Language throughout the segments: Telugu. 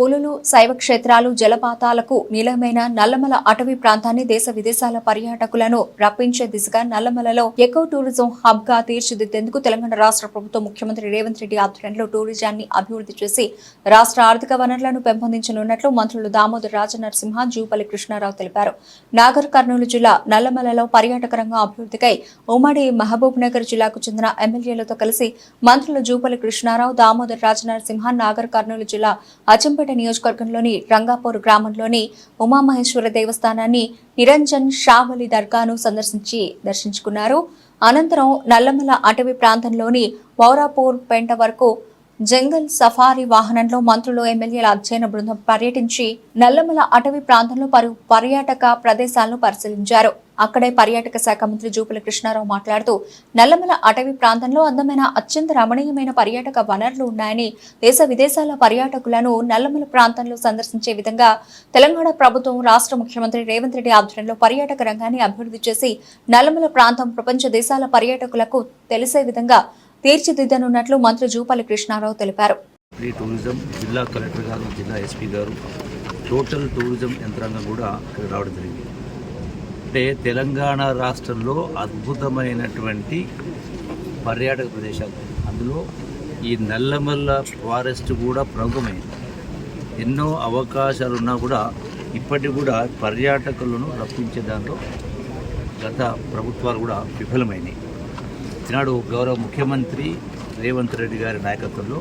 పులులు శైవ క్షేత్రాలు జలపాతాలకు నిలయమైన నల్లమల అటవీ ప్రాంతాన్ని దేశ విదేశాల పర్యాటకులను రప్పించే దిశగా నల్లమలలో ఎకో టూరిజం హబ్గా తీర్చిదిద్దేందుకు తెలంగాణ రాష్ట్ర ప్రభుత్వం ముఖ్యమంత్రి రేవంత్ రెడ్డి ఆధ్వర్యంలో టూరిజాన్ని అభివృద్ధి చేసి రాష్ట్ర ఆర్థిక వనరులను పెంపొందించనున్నట్లు మంత్రులు దామోదర్ రాజనరసింహ జూపల్లి కృష్ణారావు తెలిపారు. నాగర్ కర్నూలు జిల్లా నల్లమలలో పర్యాటక రంగం అభివృద్ధికై ఉమ్మడి మహబూబ్ నగర్ జిల్లాకు చెందిన ఎమ్మెల్యేలతో కలిసి మంత్రులు జూపల్లి కృష్ణారావు దామోదర్ రాజనరసింహ నాగర్ కర్నూలు జిల్లా అచంపేట నియోజకవర్గంలోని రంగాపూర్ గ్రామంలోని ఉమామహేశ్వర దేవస్థానాన్ని నిరంజన్ షావలి దర్గాను సందర్శించి దర్శించుకున్నారు. అనంతరం నల్లమల అటవీ ప్రాంతంలోని వౌరాపూర్ పెంట వరకు జంగల్ సఫారీ వాహనంలో మంత్రులు ఎమ్మెల్యేల అధ్యయన బృందం పర్యటించి నల్లమల అటవీ ప్రాంతంలో పలు పర్యాటక ప్రదేశాలను పరిశీలించారు. అక్కడే పర్యాటక శాఖ మంత్రి జూపుల కృష్ణారావు మాట్లాడుతూ నల్లమల అటవీ ప్రాంతంలో అందమైన అత్యంత రమణీయమైన పర్యాటక వనరులు ఉన్నాయని దేశ విదేశాల పర్యాటకులను నల్లమల ప్రాంతంలో సందర్శించే విధంగా తెలంగాణ ప్రభుత్వం రాష్ట్ర ముఖ్యమంత్రి రేవంత్ రెడ్డి ఆధ్వర్యంలో పర్యాటక రంగాన్ని అభివృద్ధి చేసి నల్లమల ప్రాంతం ప్రపంచ దేశాల పర్యాటకులకు తెలిసే విధంగా తీర్చిదిద్దనున్నట్లు మంత్రి జూపల్లి కృష్ణారావు తెలిపారు. ఈ టూరిజం జిల్లా కలెక్టర్ గారు జిల్లా ఎస్పీ గారు టోటల్ టూరిజం యంత్రాంగం కూడా ఇక్కడ రావడం జరిగింది. అంటే తెలంగాణ రాష్ట్రంలో అద్భుతమైనటువంటి పర్యాటక ప్రదేశాలు. అందులో ఈ నల్లమల్ల ఫారెస్ట్ కూడా ప్రముఖమైంది ఎన్నో అవకాశాలు ఉన్నా కూడా ఇప్పటికి కూడా పర్యాటకులను రప్పించే దాంట్లో గత ప్రభుత్వాలు కూడా విఫలమైనవి. ఈనాడు గౌరవ ముఖ్యమంత్రి రేవంత్ రెడ్డి గారి నాయకత్వంలో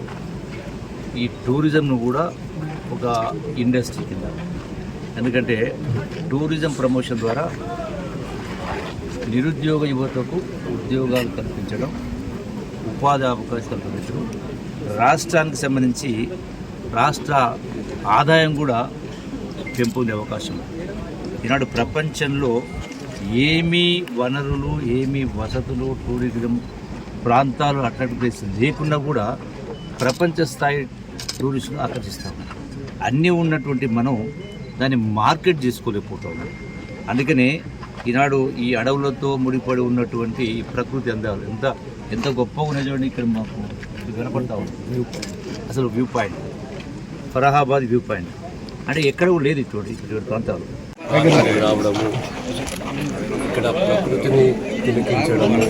ఈ టూరిజంను కూడా ఒక ఇండస్ట్రీ కింద. ఎందుకంటే టూరిజం ప్రమోషన్ ద్వారా నిరుద్యోగ యువతకు ఉద్యోగాలు కల్పించడం ఉపాధి అవకాశాలు కల్పించడం రాష్ట్రానికి సంబంధించి రాష్ట్ర ఆదాయం కూడా పెంపొందే అవకాశం. ఈనాడు ప్రపంచంలో ఏమీ వనరులు ఏమీ వసతులు టూరిజం ప్రాంతాలు అట్రాక్ట్ ప్లేస్ లేకుండా కూడా ప్రపంచ స్థాయి టూరిస్టులు ఆకర్షిస్తాం అన్నీ ఉన్నటువంటి మనం దాన్ని మార్కెట్ చేసుకోలేకపోతాం అందుకనే ఈనాడు ఈ అడవులతో ముడిపడి ఉన్నటువంటి ప్రకృతి అందాలు ఎంత ఎంత గొప్పగా ఉన్నాయి చూడండి ఇక్కడ మాకు కనపడతా ఉంది. వ్యూ అసలు view point Farahabad view point అంటే ఎక్కడ కూడా లేదు ఇటువంటి ఇటువంటి ప్రాంతాలు. రావడము ఇక్కడ ప్రకృతిని తిలకించడము.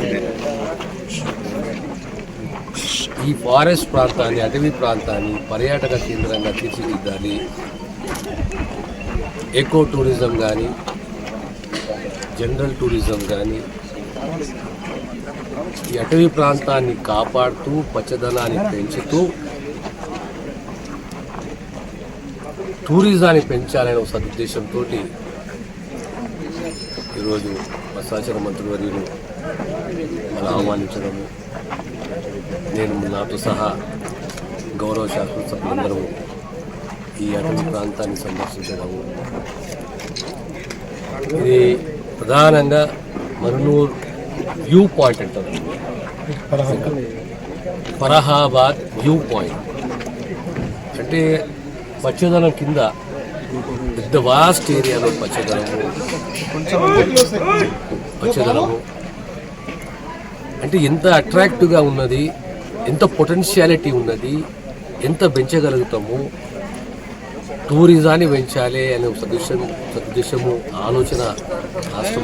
ఈ ఫారెస్ట్ ప్రాంతాన్ని అటవీ ప్రాంతాన్ని పర్యాటక కేంద్రంగా తీర్చిదిద్దాలి. ఎకో టూరిజం కానీ జనరల్ టూరిజం కానీ ఈ అటవీ ప్రాంతాన్ని కాపాడుతూ పచ్చదనాన్ని పెంచుతూ టూరిజాన్ని పెంచాలనే ఒక సదుద్దేశంతో ఈరోజు మత్స్యాచార మంత్రివర్యులు మన ఆహ్వానించడము. నేను నాతో సహా గౌరవ శాసనసభ్యులందరూ ఈ అటవీ ప్రాంతాన్ని సందర్శించడము. ఇది ప్రధానంగా మరునూర్ వ్యూ పాయింట్ అంటారు. Farahabad view point. అంటే పచ్చదనం కింద పెద్ద వాస్ట్ ఏరియాలో పచ్చదనము పచ్చదనము. అంటే ఎంత అట్రాక్టివ్గా ఉన్నది ఎంత పొటెన్షియాలిటీ ఉన్నది ఎంత పెంచగలుగుతాము టూరిజాన్ని పెంచాలి అనే ఒక సదృశ్యము ఆలోచన రాష్ట్ర